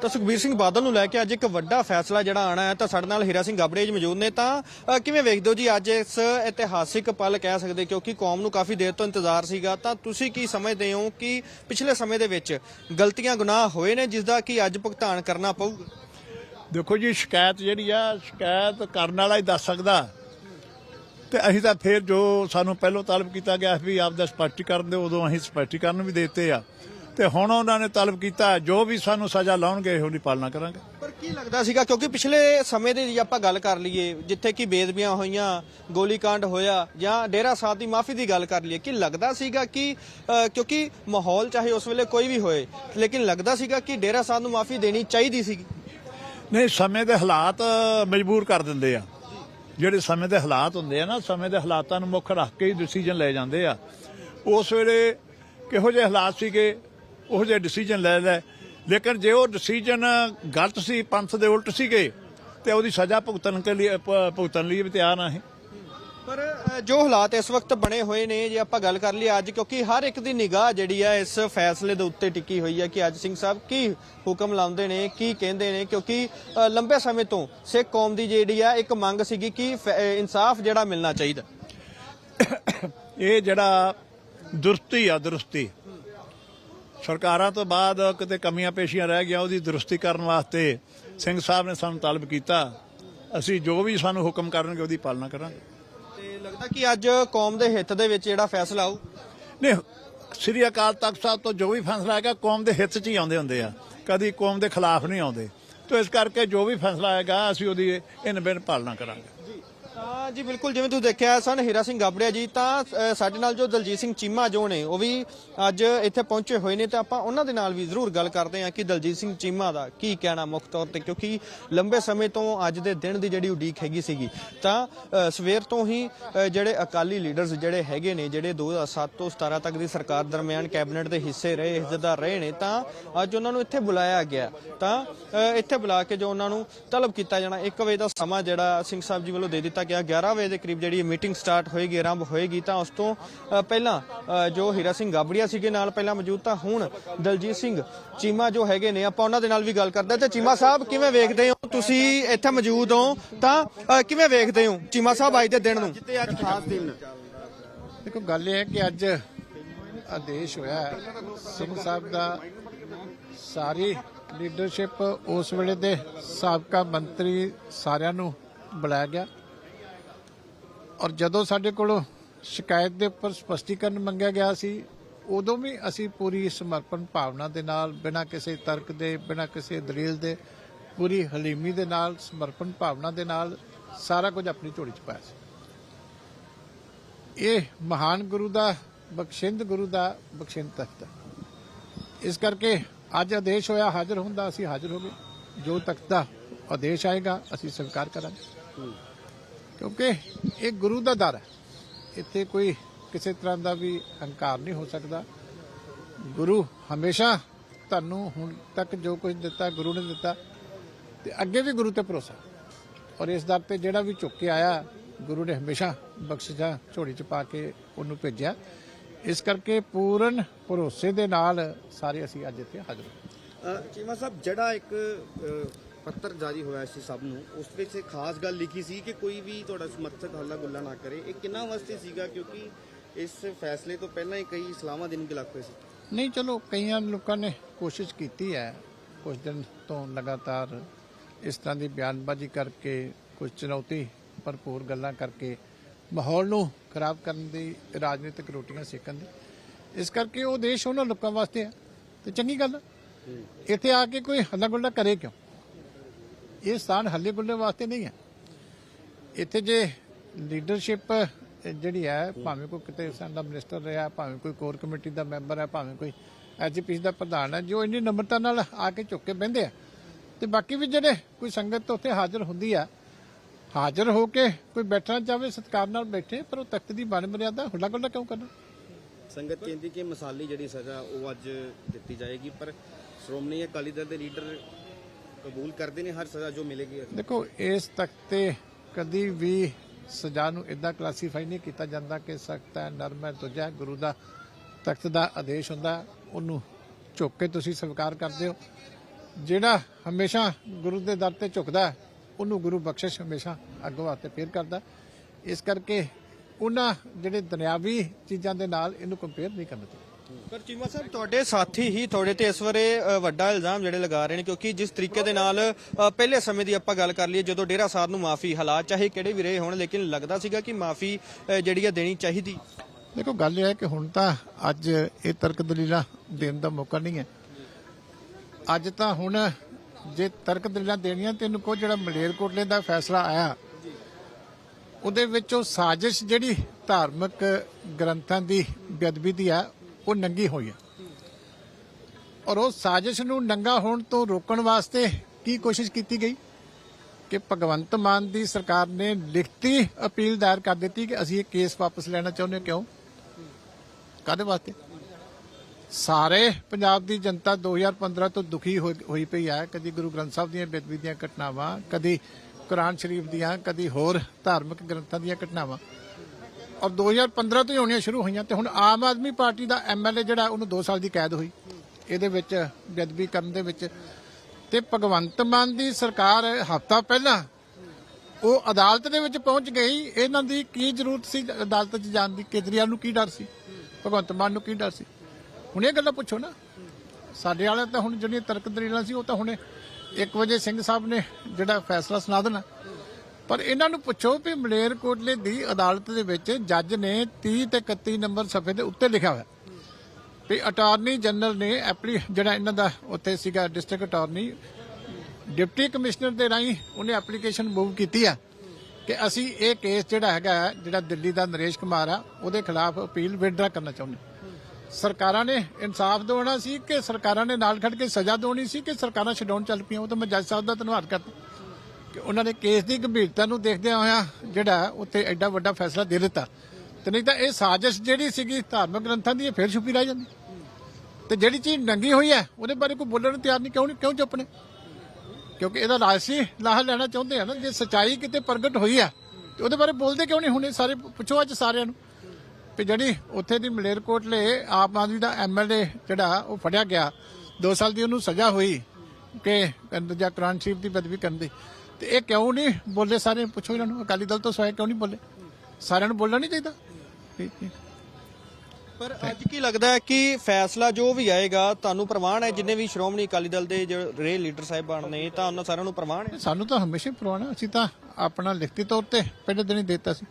ਤਾਂ ਸੁਖਬੀਰ ਸਿੰਘ ਬਾਦਲ ਨੂੰ ਲੈ ਕੇ ਅੱਜ ਇੱਕ ਵੱਡਾ ਫੈਸਲਾ ਜਿਹੜਾ ਆਣਾ ਹੈ, ਤਾਂ ਸਾਡੇ ਨਾਲ ਹੀਰਾ ਸਿੰਘ ਗਾਬੜੇਜ ਮੌਜੂਦ ਨੇ। ਤਾਂ ਕਿਵੇਂ ਵੇਖਦੇ ਹੋ ਜੀ ਅੱਜ ਇਸ ਇਤਿਹਾਸਿਕ ਪਲ ਕਹਿ ਸਕਦੇ, ਕਿਉਂਕਿ ਕੌਮ ਨੂੰ ਕਾਫੀ ਦੇਰ ਤੋਂ ਇੰਤਜ਼ਾਰ ਸੀਗਾ। ਤਾਂ ਤੁਸੀਂ ਕੀ ਸਮਝਦੇ ਹੋ ਕਿ ਪਿਛਲੇ ਸਮੇਂ ਦੇ ਵਿੱਚ ਗਲਤੀਆਂ, ਗੁਨਾਹ ਹੋਏ ਨੇ, ਜਿਸ ਦਾ ਕਿ ਅੱਜ ਭੁਗਤਾਨ ਕਰਨਾ ਪਊਗਾ? ਦੇਖੋ ਜੀ, ਸ਼ਿਕਾਇਤ ਜਿਹੜੀ ਆ, ਸ਼ਿਕਾਇਤ ਕਰਨ ਵਾਲਾ ਹੀ ਦੱਸ ਸਕਦਾ। ਤੇ ਅਸੀਂ ਤਾਂ ਫਿਰ ਜੋ ਸਾਨੂੰ ਪਹਿਲੋਂ ਤਾਲਬ ਕੀਤਾ ਗਿਆ ਵੀ ਆਪ ਦਾ ਸਪਸ਼ਟੀਕਰਨ ਦੇ ਉਦੋਂ ਅਸੀਂ ਸਪਸ਼ਟੀਕਰਨ ਵੀ ਦਿੱਤੇ ਆ। ਤੇ ਹੁਣ ਉਹਨਾਂ ਨੇ ਤਲਬ ਕੀਤਾ ਜੋ ਵੀ ਸਾਨੂੰ ਸਜ਼ਾ ਲਾਉਣਗੇ ਉਹਦੀ ਪਾਲਣਾ ਕਰਾਂਗੇ। ਪਰ ਕੀ ਲੱਗਦਾ ਸੀਗਾ ਕਿਉਂਕਿ ਪਿਛਲੇ ਸਮੇਂ ਦੇ ਜੇ ਆਪਾਂ ਗੱਲ ਕਰ ਲਈਏ ਜਿੱਥੇ ਕਿ ਬੇਦਬੀਆਂ ਹੋਈਆਂ ਗੋਲੀकांड ਹੋਇਆ ਜਾਂ ਡੇਰਾ ਸਾਹਿਬ ਦੀ ਮਾਫੀ ਦੀ ਗੱਲ ਕਰ ਲਈਏ ਕਿ ਲੱਗਦਾ ਸੀਗਾ ਕਿ ਕਿਉਂਕਿ ਮਾਹੌਲ ਚਾਹੇ ਉਸ ਵੇਲੇ ਕੋਈ ਵੀ ਹੋਏ ਲੇਕਿਨ ਲੱਗਦਾ ਸੀਗਾ ਕਿ ਡੇਰਾ ਸਾਹਿਬ ਨੂੰ ਮਾਫੀ ਦੇਣੀ ਚਾਹੀਦੀ ਸੀਗੀ? ਨਹੀਂ ਸਮੇਂ ਦੇ ਹਾਲਾਤ ਮਜਬੂਰ ਕਰ ਦਿੰਦੇ ਆ। ਜਿਹੜੇ ਸਮੇਂ ਦੇ ਹਾਲਾਤ ਹੁੰਦੇ ਆ ਨਾ ਸਮੇਂ ਦੇ ਹਾਲਾਤਾਂ ਨੂੰ ਮੁੱਖ ਰੱਖ ਕੇ ਹੀ ਡਿਸੀਜਨ ਲੈ ਜਾਂਦੇ ਆ। ਉਸ ਵੇਲੇ ਕਿਹੋ ਜਿਹੇ ਹਾਲਾਤ ਸੀਗੇ? ਉਹ ਜਿਹੇ ਡਿਸੀਜਨ ਲੈ ਲੈ। ਲੇਕਿਨ ਜੇ ਉਹ ਡਿਸੀਜਨ ਗਲਤ ਸੀ ਪੰਥ ਦੇ ਉਲਟ ਸੀਗੇ ਤੇ ਉਹਦੀ ਸਜ਼ਾ ਭੁਗਤਣ ਕੇ ਲਈ ਭੁਗਤਣ ਲਈ ਵੀ ਤਿਆਰ ਆ ਪਰ ਜੋ ਹਾਲਾਤ ਇਸ ਵਕਤ ਬਣੇ ਹੋਏ ਨੇ ਜੇ ਆਪਾਂ ਗੱਲ ਕਰ ਲਈ ਅੱਜ ਕਿਉਂਕਿ ਹਰ ਇੱਕ ਦੀ ਨਿਗਾਹ ਜਿਹੜੀ ਹੈ ਇਸ ਫੈਸਲੇ ਦੇ ਉੱਤੇ ਟਿੱਕੀ ਹੋਈ ਹੈ ਕਿ ਅੱਜ ਸਿੰਘ ਸਾਹਿਬ ਕੀ ਹੁਕਮ ਲਾਉਂਦੇ ਨੇ ਕੀ ਕਹਿੰਦੇ ਨੇ ਕਿਉਂਕਿ ਲੰਬੇ ਸਮੇਂ ਤੋਂ ਸਿੱਖ ਕੌਮ ਦੀ ਜਿਹੜੀ ਆ ਇੱਕ ਮੰਗ ਸੀਗੀ ਕਿ ਇਨਸਾਫ ਜਿਹੜਾ ਮਿਲਣਾ ਚਾਹੀਦਾ। ਇਹ ਜਿਹੜਾ ਦੁਰਸਤੀ ਆ ਦੁਰਸਤੀ ਸਰਕਾਰਾਂ ਤੋਂ ਬਾਅਦ ਕਿਤੇ ਕਮੀਆਂ ਪੇਸ਼ੀਆਂ ਰਹਿ ਗਿਆ ਉਹਦੀ ਦੁਰਸਤੀ ਕਰਨ ਵਾਸਤੇ ਸਿੰਘ ਸਾਹਿਬ ਨੇ ਸਾਨੂੰ ਤਲਬ ਕੀਤਾ। ਅਸੀਂ ਜੋ ਵੀ ਸਾਨੂੰ ਹੁਕਮ ਕਰਨਗੇ ਉਹਦੀ ਪਾਲਣਾ ਕਰਾਂਗੇ। ਤੇ ਲੱਗਦਾ ਕਿ ਅੱਜ ਕੌਮ ਦੇ ਹਿੱਤ ਦੇ ਵਿੱਚ ਜਿਹੜਾ ਫੈਸਲਾ ਆਊ। ਨਹੀਂ ਸ੍ਰੀ ਅਕਾਲ ਤਖਤ ਸਾਹਿਬ ਤੋਂ ਜੋ ਵੀ ਫੈਸਲਾ ਆਏਗਾ ਕੌਮ ਦੇ ਹਿੱਤ 'ਚ ਹੀ ਆਉਂਦੇ ਹੁੰਦੇ ਆ। ਕਦੀ ਕੌਮ ਦੇ ਖਿਲਾਫ ਨਹੀਂ ਆਉਂਦੇ। ਤੋ ਇਸ ਕਰਕੇ ਜੋ ਵੀ ਫੈਸਲਾ ਆਏਗਾ ਅਸੀਂ ਉਹਦੀ ਇਨ ਬਿਨ ਪਾਲਣਾ ਕਰਾਂਗੇ। ਤਾਂ ਜੀ ਬਿਲਕੁਲ, ਜਿਵੇਂ ਤੁਸੀਂ ਦੇਖਿਆ ਸਨ, ਹੀਰਾ ਸਿੰਘ ਗਾਬੜਿਆ ਜੀ, ਤਾਂ ਸਾਡੇ ਨਾਲ ਜੋ ਦਲਜੀਤ ਸਿੰਘ ਚੀਮਾ ਜੋ ਨੇ, ਉਹ ਵੀ ਅੱਜ ਇੱਥੇ ਪਹੁੰਚੇ ਹੋਏ ਨੇ, ਤਾਂ ਆਪਾਂ ਉਹਨਾਂ ਦੇ ਨਾਲ ਵੀ ਜ਼ਰੂਰ ਗੱਲ ਕਰਦੇ ਹਾਂ ਕਿ ਦਲਜੀਤ ਸਿੰਘ ਚੀਮਾ ਦਾ ਕੀ ਕਹਿਣਾ ਮੁੱਖ ਤੌਰ ਤੇ, ਕਿਉਂਕਿ ਲੰਬੇ ਸਮੇਂ ਤੋਂ ਅੱਜ ਦੇ ਦਿਨ ਦੀ ਜਿਹੜੀ ਉਡੀਕ ਹੈਗੀ ਸੀਗੀ, ਤਾਂ ਸਵੇਰ ਤੋਂ ਹੀ ਜਿਹੜੇ ਅਕਾਲੀ ਲੀਡਰਸ ਜਿਹੜੇ ਹੈਗੇ ਨੇ, ਜਿਹੜੇ 2007 ਤੋਂ 17 ਤੱਕ ਦੀ ਸਰਕਾਰ ਦਰਮਿਆਨ ਕੈਬਨਿਟ ਦੇ ਹਿੱਸੇ ਰਹੇ, ਹਿੱਸੇਦਾਰ ਰਹੇ ਨੇ, ਤਾਂ ਅੱਜ ਉਹਨਾਂ ਨੂੰ ਇੱਥੇ ਬੁਲਾਇਆ ਗਿਆ। ਤਾਂ ਇੱਥੇ ਬੁਲਾ ਕੇ ਜੋ ਉਹਨਾਂ ਨੂੰ ਤਲਬ ਕੀਤਾ ਜਾਣਾ 1 ਵਜੇ ਦਾ ਸਮਾਂ ਜਿਹੜਾ ਸਿੰਘ ਸਾਹਿਬ ਜੀ ਵੱਲੋਂ ਦੇ ਦਿੱਤਾ ਗਿਆ 11 ਵਜੇ ਦੇ ਕਰੀਬ ਜਿਹੜੀ ਮੀਟਿੰਗ ਸਟਾਰਟ ਹੋਏਗੀ, ਆਰੰਭ ਹੋਏਗੀ, ਤਾਂ ਉਸ ਤੋਂ ਪਹਿਲਾਂ ਜੋ ਹੀਰਾ ਸਿੰਘ ਗਾਬੜੀਆ ਸੀਗੇ ਨਾਲ ਪਹਿਲਾਂ ਮੌਜੂਦ ਤਾਂ ਹੁਣ ਦਲਜੀਤ ਸਿੰਘ ਚੀਮਾ ਜੋ ਹੈਗੇ ਨੇ, ਆਪਾਂ ਉਹਨਾਂ ਦੇ ਨਾਲ ਵੀ ਗੱਲ ਕਰਦੇ ਤੇ ਚੀਮਾ ਸਾਹਿਬ, ਕਿਵੇਂ ਵੇਖਦੇ ਹੋ? ਤੁਸੀਂ ਇੱਥੇ ਮੌਜੂਦ ਹੋ, ਤਾਂ ਕਿਵੇਂ ਵੇਖਦੇ ਹੋ ਚੀਮਾ ਸਾਹਿਬ ਅੱਜ ਦੇ ਦਿਨ ਨੂੰ? ਤੇ ਅੱਜ ਖਾਸ ਦਿਨ। ਦੇਖੋ, ਗੱਲ ਇਹ ਹੈ ਕਿ ਅੱਜ ਆਦੇਸ਼ ਹੋਇਆ ਸਿੰਘ ਸਾਹਿਬ ਦਾ ਸਾਰੀ ਲੀਡਰਸ਼ਿਪ ਉਸ ਵੇਲੇ ਦੇ ਸਾਬਕਾ ਮੰਤਰੀ ਸਾਰਿਆਂ ਨੂੰ ਬੁਲਾਇਆ ਗਿਆ। ਔਰ ਜਦੋਂ ਸਾਡੇ ਕੋਲੋਂ ਸ਼ਿਕਾਇਤ ਦੇ ਉੱਪਰ ਸਪਸ਼ਟੀਕਰਨ ਮੰਗਿਆ ਗਿਆ ਸੀ, ਉਦੋਂ ਵੀ ਅਸੀਂ ਪੂਰੀ ਸਮਰਪਣ ਭਾਵਨਾ ਦੇ ਨਾਲ, ਬਿਨਾਂ ਕਿਸੇ ਤਰਕ ਦੇ, ਬਿਨਾਂ ਕਿਸੇ ਦਲੀਲ ਦੇ, ਪੂਰੀ ਹਲੀਮੀ ਦੇ ਨਾਲ, ਸਮਰਪਣ ਭਾਵਨਾ ਦੇ ਨਾਲ ਸਾਰਾ ਕੁਝ ਆਪਣੀ ਝੋਲੀ 'ਚ ਪਾਇਆ ਸੀ। ਇਹ ਮਹਾਨ ਗੁਰੂ ਦਾ, ਬਖਸ਼ਿੰਦ ਗੁਰੂ ਦਾ ਬਖਸ਼ਿੰਦ ਤਖਤ ਇਸ ਕਰਕੇ ਅੱਜ ਆਦੇਸ਼ ਹੋਇਆ, ਹਾਜ਼ਰ ਹੁੰਦਾ ਅਸੀਂ ਹਾਜ਼ਰ ਹੋ ਗਏ ਜੋ ਤਖਤ ਦਾ ਆਦੇਸ਼ ਆਏਗਾ, ਅਸੀਂ ਸਵੀਕਾਰ ਕਰਾਂਗੇ। ਕਿਉਂਕਿ ਇਹ ਗੁਰੂ ਦਾ ਦਰ ਹੈ। ਇੱਥੇ ਕੋਈ ਕਿਸੇ ਤਰ੍ਹਾਂ ਦਾ ਵੀ ਹੰਕਾਰ ਨਹੀਂ ਹੋ ਸਕਦਾ। ਗੁਰੂ ਹਮੇਸ਼ਾ ਤੁਹਾਨੂੰ ਹੁਣ ਤੱਕ ਜੋ ਕੁਝ ਦਿੱਤਾ, ਗੁਰੂ ਨੇ ਦਿੱਤਾ ਤੇ ਅੱਗੇ ਵੀ ਗੁਰੂ ਤੇ ਭਰੋਸਾ ਔਰ ਇਸ ਦਰ ਤੇ ਜਿਹੜਾ ਵੀ ਚੁੱਕ ਕੇ ਆਇਆ, ਗੁਰੂ ਨੇ ਹਮੇਸ਼ਾ ਬਖਸ਼ਿਸ਼ਾਂ ਝੋਲੀ ਚ ਪਾ ਕੇ ਉਹਨੂੰ ਭੇਜਿਆ। ਇਸ ਕਰਕੇ ਪੂਰਨ ਭਰੋਸੇ ਦੇ ਨਾਲ ਸਾਰੇ ਅਸੀਂ ਅੱਜ ਇੱਥੇ ਹਾਜ਼ਰ ਹਾਂ। ਚੀਮਾ ਸਾਹਿਬ, ਜਿਹੜਾ ਇੱਕ ਪੱਤਰ ਜਾਰੀ ਹੋਇਆ ਸੀ ਸਭ ਨੂੰ ਉਸ ਵਿੱਚ ਇੱਕ ਖਾਸ ਗੱਲ ਲਿਖੀ ਸੀ ਕਿ ਕੋਈ ਵੀ ਤੁਹਾਡਾ ਸਮਰਥਕ ਹੱਲਾ ਗੁੱਲਾ ਨਾ ਕਰੇ। ਇਹ ਕਿੰਨਾ ਵਾਸਤੇ ਸੀਗਾ? ਕਿਉਂਕਿ ਇਸ ਫੈਸਲੇ ਤੋਂ ਪਹਿਲਾਂ ਹੀ ਕਈ ਸਲਾਮਾਂ ਦੇਣ ਕੇ ਲੱਗ ਪਏ ਸੀ। ਨਹੀਂ ਚਲੋ ਕਈਆਂ ਲੋਕਾਂ ਨੇ ਕੋਸ਼ਿਸ਼ ਕੀਤੀ ਹੈ ਕੁਝ ਦਿਨ ਤੋਂ ਲਗਾਤਾਰ ਇਸ ਤਰ੍ਹਾਂ ਦੀ ਬਿਆਨਬਾਜ਼ੀ ਕਰਕੇ ਕੁਝ ਚੁਣੌਤੀ ਭਰਪੂਰ ਗੱਲਾਂ ਕਰਕੇ ਮਾਹੌਲ ਨੂੰ ਖਰਾਬ ਕਰਨ ਦੀ ਰਾਜਨੀਤਿਕ ਰੋਟੀਆਂ ਸੇਕਣ ਦੀ। ਇਸ ਕਰਕੇ ਉਹ ਦੇਸ਼ ਉਹਨਾਂ ਲੋਕਾਂ ਵਾਸਤੇ ਹੈ। ਤੇ ਚੰਗੀ ਗੱਲ। ਇੱਥੇ ਆ ਕੇ ਕੋਈ ਹੱਲਾ ਗੁੱਲਾ ਕਰੇ ਕਿਉਂ? ਇਹ ਸਥਾਨ ਹੱਲੇ ਗੁੱਲੇ ਵਾਸਤੇ ਨਹੀਂ ਹੈ। ਇੱਥੇ ਜੇ ਲੀਡਰਸ਼ਿਪ ਜਿਹੜੀ ਹੈ, ਭਾਵੇਂ ਕੋਈ ਕਿਤੇ ਸਾਡਾ ਮਿਨਿਸਟਰ ਰਿਹਾ, ਭਾਵੇਂ ਕੋਈ ਕੋਰ ਕਮੇਟੀ ਦਾ ਮੈਂਬਰ ਹੈ, ਭਾਵੇਂ ਕੋਈ ਐਜੀਪੀਸੀ ਦਾ ਪ੍ਰਧਾਨ ਹੈ, ਜੋ ਇੰਨੀ ਨਮਰਤਾ ਨਾਲ ਆ ਕੇ ਝੁੱਕ ਕੇ ਬਹਿੰਦੇ ਆ। ਤੇ ਬਾਕੀ ਵੀ ਜਿਹੜੇ ਕੋਈ ਸੰਗਤ ਉੱਥੇ ਹਾਜ਼ਰ ਹੁੰਦੀ ਆ, ਹਾਜ਼ਰ ਹੋ ਕੇ ਕੋਈ ਬੈਠਣਾ ਚਾਹਵੇ ਸਤਿਕਾਰ ਨਾਲ ਬੈਠੇ, ਪਰ ਉਹ ਤਖਤ ਦੀ ਬਣ ਮਰਿਆਦਾ ਹੁੱਲਾ ਗੁੱਲਾ ਕਿਉਂ ਕਰਨਾ? ਸੰਗਤ ਕਹਿੰਦੀ ਕਿ ਮਸਾਲੀ ਜਿਹੜੀ ਸਜ਼ਾ ਉਹ ਅੱਜ ਦਿੱਤੀ ਜਾਏਗੀ, ਪਰ ਸ਼੍ਰੋਮਣੀ ਅਕਾਲੀ ਦਲ ਦੇ ਲੀਡਰ ਕਬੂਲ ਕਰਦੇ ਨੇ ਹਰ ਸਜ਼ਾ ਜੋ ਮਿਲੇਗੀ ਦੇਖੋ, ਇਸ ਤਖਤ ਤੇ ਕਦੀ ਵੀ ਸਜ਼ਾ ਨੂੰ ਇਦਾਂ ਕਲਾਸੀਫਾਈ ਨਹੀਂ ਕੀਤਾ ਜਾਂਦਾ ਕਿ ਸਖਤ ਹੈ, ਨਰਮ ਹੈ, ਤੁਜਾ ਗੁਰੂ ਦਾ ਤਖਤ ਦਾ ਆਦੇਸ਼ ਹੁੰਦਾ, ਉਹਨੂੰ ਝੁੱਕ ਕੇ ਤੁਸੀਂ ਸਵੀਕਾਰ ਕਰਦੇ ਹੋ। ਜਿਹੜਾ ਹਮੇਸ਼ਾ ਗੁਰੂ ਦੇ ਦਰ ਤੇ ਝੁਕਦਾ ਉਹਨੂੰ ਗੁਰੂ ਬਖਸ਼ਿਸ਼ ਹਮੇਸ਼ਾ ਅੱਗੋਂ ਵਾਸਤੇ ਫੇਰ ਕਰਦਾ ਇਸ ਕਰਕੇ ਉਹਨਾਂ ਜਿਹੜੇ ਦੁਨਿਆਵੀ ਚੀਜ਼ਾਂ ਦੇ ਨਾਲ ਇਹਨੂੰ ਕੰਪੇਅਰ ਨਹੀਂ ਕਰਨਾ ਚਾਹੀਦਾ। ਪਰ ਚੀਮਾ ਸਾਹਿਬ ਤੁਹਾਡੇ ਸਾਥੀ ਹੀ ਤੁਹਾਡੇ ਤੇ ਇਸ ਵਾਰੇ ਅ, ਵੱਡਾ ਇਲਜ਼ਾਮ ਜਿਹੜੇ ਲਗਾ ਰਹੇ ਨੇ ਕਿਉਂਕਿ ਜਿਸ ਤਰੀਕੇ ਦੇ ਨਾਲ ਅ, ਪਹਿਲੇ ਸਮੇਂ ਦੀ ਆਪਾਂ ਗੱਲ ਕਰ ਲਈਏ ਜਦੋਂ ਡੇਰਾ ਸਾਹਿਬ ਨੂੰ ਮਾਫੀ ਹਾਲਾਤ ਚਾਹੇ ਕਿਹੜੇ ਵੀ ਰਹੇ ਹੋਣ ਲੇਕਿਨ ਲੱਗਦਾ ਸੀਗਾ ਕਿ ਮਾਫੀ ਜਿਹੜੀ ਆ ਦੇਣੀ ਚਾਹੀਦੀ। ਦੇਖੋ ਗੱਲ ਇਹ ਹੈ ਕਿ ਹੁਣ ਤਾਂ ਅੱਜ ਇਹ ਤਰਕ ਦਲੀਲਾਂ ਦੇਣ ਦਾ ਮੌਕਾ ਨਹੀਂ ਹੈ। ਅੱਜ ਤਾਂ ਹੁਣ ਜੇ ਤਰਕ ਦਲੀਲਾਂ ਦੇਣੀਆਂ ਤੈਨੂੰ ਕੋ ਜਿਹੜਾ ਮਲੇਰਕੋਟਲੇ ਦਾ ਫੈਸਲਾ ਆਇਆ ਉਹਦੇ ਵਿੱਚ ਉਹ ਸਾਜ਼ਿਸ਼ ਜਿਹੜੀ ਧਾਰਮਿਕ ਗ੍ਰੰਥਾਂ ਦੀ ਬੇਅਦਬੀ ਦੀ ਆ ਉਹ ਨੰਗੀ ਹੋਈ ਹੈ ਔਰ ਉਹ ਸਾਜ਼ਿਸ਼ ਨੂੰ ਨੰਗਾ ਹੋਣ ਤੋਂ ਰੋਕਣ ਵਾਸਤੇ ਕੀ ਕੋਸ਼ਿਸ਼ ਕੀਤੀ ਗਈ? ਕਿ ਭਗਵੰਤ ਮਾਨ ਦੀ ਸਰਕਾਰ ਨੇ ਲਿਖਤੀ ਅਪੀਲ ਦਾਇਰ ਕਰ ਦਿੱਤੀ ਕਿ ਅਸੀਂ ਇਹ ਕੇਸ ਵਾਪਸ ਲੈਣਾ ਚਾਹੁੰਦੇ ਕਿਉਂ? ਕਾਦੇ ਵਾਸਤੇ? ਸਾਰੇ ਪੰਜਾਬ ਦੀ ਜਨਤਾ 2015 ਤੋਂ ਦੁਖੀ ਹੋਈ ਹੋਈ ਪਈ ਹੈ। ਕਦੀ ਗੁਰੂ ਗ੍ਰੰਥ ਸਾਹਿਬ ਦੀਆਂ ਬੇਦਬੀ ਦੀਆਂ ਘਟਨਾਵਾਂ, ਕਦੀ ਕੁਰਾਨ ਸ਼ਰੀਫ ਦੀਆਂ, ਕਦੀ ਹੋਰ ਧਾਰਮਿਕ ਗ੍ਰੰਥਾਂ ਦੀਆਂ ਘਟਨਾਵਾਂ। ਔਰ 2015 ਤੋਂ ਹੀ ਹੋਣੀਆਂ ਸ਼ੁਰੂ ਹੋਈਆਂ ਤੇ ਹੁਣ ਆਮ ਆਦਮੀ ਪਾਰਟੀ ਦਾ ਐਮਐਲਏ ਜਿਹੜਾ ਉਹਨੂੰ 2 ਸਾਲ ਦੀ ਕੈਦ ਹੋਈ। ਇਹਦੇ ਵਿੱਚ ਬੇਅਦਬੀ ਕਰਨ ਦੇ ਵਿੱਚ। ਤੇ ਭਗਵੰਤ ਮਾਨ ਦੀ ਸਰਕਾਰ ਹਫਤਾ ਪਹਿਲਾਂ ਉਹ ਅਦਾਲਤ ਦੇ ਵਿੱਚ ਪਹੁੰਚ ਗਈ। ਇਹਨਾਂ ਦੀ ਕੀ ਜ਼ਰੂਰਤ ਸੀ ਅਦਾਲਤ 'ਚ ਜਾਣ ਦੀ? ਕੇਜਰੀਵਾਲ ਨੂੰ ਕੀ ਡਰ ਸੀ? ਭਗਵੰਤ ਮਾਨ ਨੂੰ ਕੀ ਡਰ ਸੀ? ਹੁਣ ਇਹ ਗੱਲਾਂ ਪੁੱਛੋ ਨਾ। ਸਾਡੇ ਵਾਲੇ ਤਾਂ ਹੁਣ ਜਿਹੜੀਆਂ ਤਰਕ ਦਲੀਲਾਂ ਸੀ ਉਹ ਤਾਂ ਹੁਣੇ 1 ਵਜੇ ਸਿੰਘ ਸਾਹਿਬ ਨੇ ਜਿਹੜਾ ਫੈਸਲਾ ਸੁਣਾ ਦੇਣਾ। ਪਰ ਇਹਨਾਂ ਨੂੰ ਪੁੱਛੋ ਵੀ ਮਲੇਰਕੋਟਲੇ ਦੀ ਅਦਾਲਤ ਦੇ ਵਿੱਚ ਜੱਜ ਨੇ 30 ਤੇ 31 ਨੰਬਰ ਸਫੇ ਦੇ ਉੱਤੇ ਲਿਖਿਆ ਹੋਇਆ। ਵੀ ਅਟਾਰਨੀ ਜਨਰਲ ਨੇ ਐਪਲੀ ਜਿਹੜਾ ਇਹਨਾਂ ਦਾ ਉੱਥੇ ਸੀਗਾ ਡਿਸਟ੍ਰਿਕਟ ਅਟਾਰਨੀ ਡਿਪਟੀ ਕਮਿਸ਼ਨਰ ਦੇ ਰਾਹੀਂ ਉਹਨੇ ਐਪਲੀਕੇਸ਼ਨ ਮੂਵ ਕੀਤੀ ਆ ਕਿ ਅਸੀਂ ਇਹ ਕੇਸ ਜਿਹੜਾ ਹੈਗਾ, ਜਿਹੜਾ ਦਿੱਲੀ ਦਾ ਨਰੇਸ਼ ਕੁਮਾਰ ਆ, ਉਹਦੇ ਖਿਲਾਫ ਅਪੀਲ ਵਿਡਰਾ ਕਰਨਾ ਚਾਹੁੰਦੇ ਸਰਕਾਰਾਂ ਨੇ ਇਨਸਾਫ ਦਿਵਾਉਣਾ ਸੀ ਕਿ ਸਰਕਾਰਾਂ ਨੇ ਨਾਲ ਖੜ ਕੇ ਸਜ਼ਾ ਦਿਵਾਉਣੀ ਸੀ ਕਿ ਸਰਕਾਰਾਂ ਛਡਾਉਣ ਚੱਲ ਪਈਆਂ, ਉਹ ਤਾਂ ਮੈਂ ਜੱਜ ਸਾਹਿਬ ਦਾ ਧੰਨਵਾਦ ਕਰਦਾ। ਕਿ ਉਹਨਾਂ ਨੇ ਕੇਸ ਦੀ ਗੰਭੀਰਤਾ ਨੂੰ ਦੇਖਦਿਆਂ ਹੋਇਆ ਜਿਹੜਾ ਉੱਥੇ ਐਡਾ ਵੱਡਾ ਫੈਸਲਾ ਦੇ ਦਿੱਤਾ। ਤੇ ਨਹੀਂ ਤਾਂ ਇਹ ਸਾਜ਼ਿਸ਼ ਜਿਹੜੀ ਸੀਗੀ ਧਾਰਮਿਕ ਗ੍ਰੰਥਾਂ ਦੀ ਇਹ ਫਿਰ ਛੁਪੀ ਰਹਿ ਜਾਂਦੀ। ਤੇ ਜਿਹੜੀ ਚੀਜ਼ ਨੰਗੀ ਹੋਈ ਹੈ, ਉਹਦੇ ਬਾਰੇ ਕੋਈ ਬੋਲਣ ਨੂੰ ਤਿਆਰ ਨਹੀਂ, ਕਿਉਂ ਨਹੀਂ, ਕਿਉਂ ਚੁੱਪ ਨੇ? ਕਿਉਂਕਿ ਇਹਦਾ ਰਾਜਸੀ ਲਾਹਾ ਲੈਣਾ ਚਾਹੁੰਦੇ ਆ ਨਾ, ਜੇ ਸਚਾਈ ਕਿਤੇ ਪ੍ਰਗਟ ਹੋਈ ਆ, ਤੇ ਉਹਦੇ ਬਾਰੇ ਬੋਲਦੇ ਕਿਉਂ ਨਹੀਂ ਹੁਣੇ? ਸਾਰੇ ਪੁੱਛੋ ਅੱਜ ਸਾਰਿਆਂ ਨੂੰ। ਵੀ ਜਿਹੜੀ ਉੱਥੇ ਦੀ ਮਲੇਰਕੋਟਲੇ ਆਪ ਆਦਮੀ ਦਾ ਐਮਐਲਏ ਜਿਹੜਾ, ਉਹ ਫੜਿਆ ਗਿਆ। 2 ਸਾਲ ਦੀ ਉਹਨੂੰ ਸਜ਼ਾ ਹੋਈ ਕਿ ਜਾਂ ਕੁਰਾਨ ਸ਼ਰੀਫ ਦੀ ਪਦਵੀ ਕਰਨ ਦੀ। ਤੇ ਇਹ ਕਿਉਂ ਨਹੀਂ ਬੋਲੇ ਸਾਰੇ? ਪੁੱਛੋ ਇਹਨਾਂ ਨੂੰ ਅਕਾਲੀ ਦਲ ਤੋਂ ਸਵਾਏ ਕਿਉਂ ਨਹੀਂ ਬੋਲੇ? ਸਾਰਿਆਂ ਨੂੰ ਬੋਲਣਾ ਨਹੀਂ ਚਾਹੀਦਾ। ਠੀਕ ਠੀਕ। ਪਰ ਅੱਜ ਕੀ ਲੱਗਦਾ ਹੈ ਕਿ ਫੈਸਲਾ ਜੋ ਵੀ ਆਏਗਾ ਤੁਹਾਨੂੰ ਪ੍ਰਮਾਣ ਹੈ? ਜਿੰਨੇ ਵੀ ਸ਼੍ਰੋਮਣੀ ਅਕਾਲੀ ਦਲ ਦੇ ਜੋ ਰੇ ਲੀਡਰ ਸਾਹਿਬਾਨ ਨੇ ਤਾਂ ਉਹਨਾਂ ਸਾਰਿਆਂ ਨੂੰ ਪ੍ਰਮਾਣ ਹੈ? ਸਾਨੂੰ ਤਾਂ ਹਮੇਸ਼ਾ ਪ੍ਰਵਾਨਾ ਅਸੀਂ ਤਾਂ ਆਪਣਾ ਲਿਖਤੀ ਤੌਰ ਤੇ ਪਹਿਲੇ ਦਿਨ ਹੀ ਦਿੱਤਾ ਸੀ।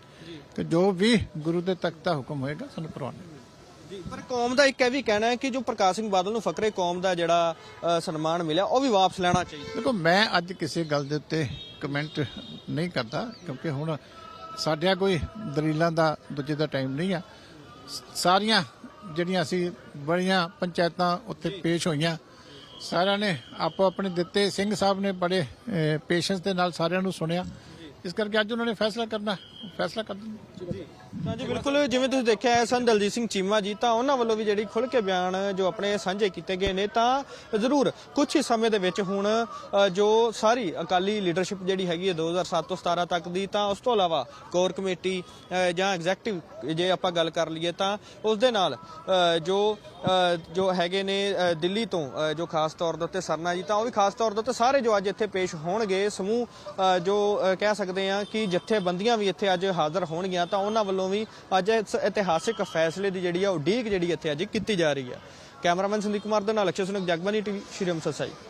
ਕਿ ਜੋ ਵੀ ਗੁਰੂ ਦੇ ਤਖਤ ਦਾ ਹੁਕਮ ਹੋਏਗਾ ਸਾਨੂੰ ਪ੍ਰਵਾਨਾ ਜੀ ਪਰ ਕੌਮ ਦਾ ਇੱਕ ਇਹ ਵੀ ਕਹਿਣਾ ਹੈ ਕਿ ਜੋ ਪ੍ਰਕਾਸ਼ ਸਿੰਘ ਬਾਦਲ ਨੂੰ ਫਕਰੇ ਕੌਮ ਦਾ ਜਿਹੜਾ ਅ, ਸਨਮਾਨ ਮਿਲਿਆ ਉਹ ਵੀ ਵਾਪਸ ਲੈਣਾ ਚਾਹੀਦਾ। ਦੇਖੋ ਮੈਂ ਅੱਜ ਕਿਸੇ ਗੱਲ ਦੇ ਉੱਤੇ ਕਮੈਂਟ ਨਹੀਂ ਕਰਦਾ ਕਿਉਂਕਿ ਹੁਣ ਸਾਡਿਆਂ ਕੋਈ ਦਲੀਲਾਂ ਦਾ ਦੂਜੇ ਦਾ ਟਾਈਮ ਨਹੀਂ ਆ। ਸ- ਸਾਰੀਆਂ ਜਿਹੜੀਆਂ ਅਸੀਂ ਬੜੀਆਂ ਪੰਚਾਇਤਾਂ ਉੱਤੇ ਪੇਸ਼ ਹੋਈਆਂ ਸਾਰਿਆਂ ਨੇ ਆਪੋ ਆਪਣੇ ਦਿੱਤੇ ਸਿੰਘ ਸਾਹਿਬ ਨੇ ਬੜੇ ਪੇਸ਼ੈਂਸ ਦੇ ਨਾਲ ਸਾਰਿਆਂ ਨੂੰ ਸੁਣਿਆ। ਇਸ ਕਰਕੇ ਅੱਜ ਉਹਨਾਂ ਨੇ ਫੈਸਲਾ ਕਰਨਾ ਫੈਸਲਾ ਕਰ ਦਿੰਦੇ ਹਾਂਜੀ, ਬਿਲਕੁਲ। ਜਿਵੇਂ ਤੁਸੀਂ ਦੇਖਿਆ ਹੈ ਸਨ ਦਲਜੀਤ ਸਿੰਘ ਚੀਮਾ ਜੀ। ਤਾਂ ਉਹਨਾਂ ਵੱਲੋਂ ਵੀ ਜਿਹੜੀ ਖੁੱਲ ਕੇ ਬਿਆਨ ਜੋ ਆਪਣੇ ਸਾਂਝੇ ਕੀਤੇ ਗਏ ਨੇ, ਤਾਂ ਜ਼ਰੂਰ ਕੁਝ ਹੀ ਸਮੇਂ ਦੇ ਵਿੱਚ ਹੁਣ ਜੋ ਸਾਰੀ ਅਕਾਲੀ ਲੀਡਰਸ਼ਿਪ ਜਿਹੜੀ ਹੈਗੀ ਹੈ 2007 ਤੋਂ 17 ਤੱਕ ਦੀ, ਤਾਂ ਉਸ ਤੋਂ ਇਲਾਵਾ ਕੋਰ ਕਮੇਟੀ ਜਾਂ ਐਗਜ਼ੈਕਟਿਵ ਜੇ ਆਪਾਂ ਗੱਲ ਕਰ ਲਈਏ, ਤਾਂ ਉਸ ਦੇ ਨਾਲ ਜੋ ਜੋ ਹੈਗੇ ਨੇ ਦਿੱਲੀ ਤੋਂ ਜੋ ਖਾਸ ਤੌਰ ਦੇ ਉੱਤੇ ਸਰਨਾ ਜੀ, ਤਾਂ ਉਹ ਵੀ ਖਾਸ ਤੌਰ ਦੇ ਉੱਤੇ ਸਾਰੇ ਜੋ ਅੱਜ ਇੱਥੇ ਪੇਸ਼ ਹੋਣਗੇ, ਸਮੂਹ ਜੋ ਕਹਿ ਸਕਦੇ ਆ ਕਿ ਜਥੇਬੰਦੀਆਂ ਵੀ ਇੱਥੇ ਅੱਜ ਹਾਜ਼ਰ ਹੋਣਗੀਆਂ, ਤਾਂ ਉਹਨਾਂ ਵੱਲੋਂ ਵੀ ਅੱਜ ਇਸ ਇਤਿਹਾਸਿਕ ਫੈਸਲੇ ਦੀ ਜਿਹੜੀ ਆ ਉਡੀਕ ਜਿਹੜੀ ਇੱਥੇ ਅੱਜ ਕੀਤੀ ਜਾ ਰਹੀ ਹੈ ਕੈਮਰਾਮੈਨ ਸੰਦੀਪ ਕੁਮਾਰ ਦੇ ਨਾਲ ਅਕਸ਼ੇ ਸੁਨਕ ਜਗਬਾਨੀ ਟੀਵੀ, ਸ਼੍ਰੀ ਅੰਮ੍ਰਿਤਸਰ ਸਾਹਿਬ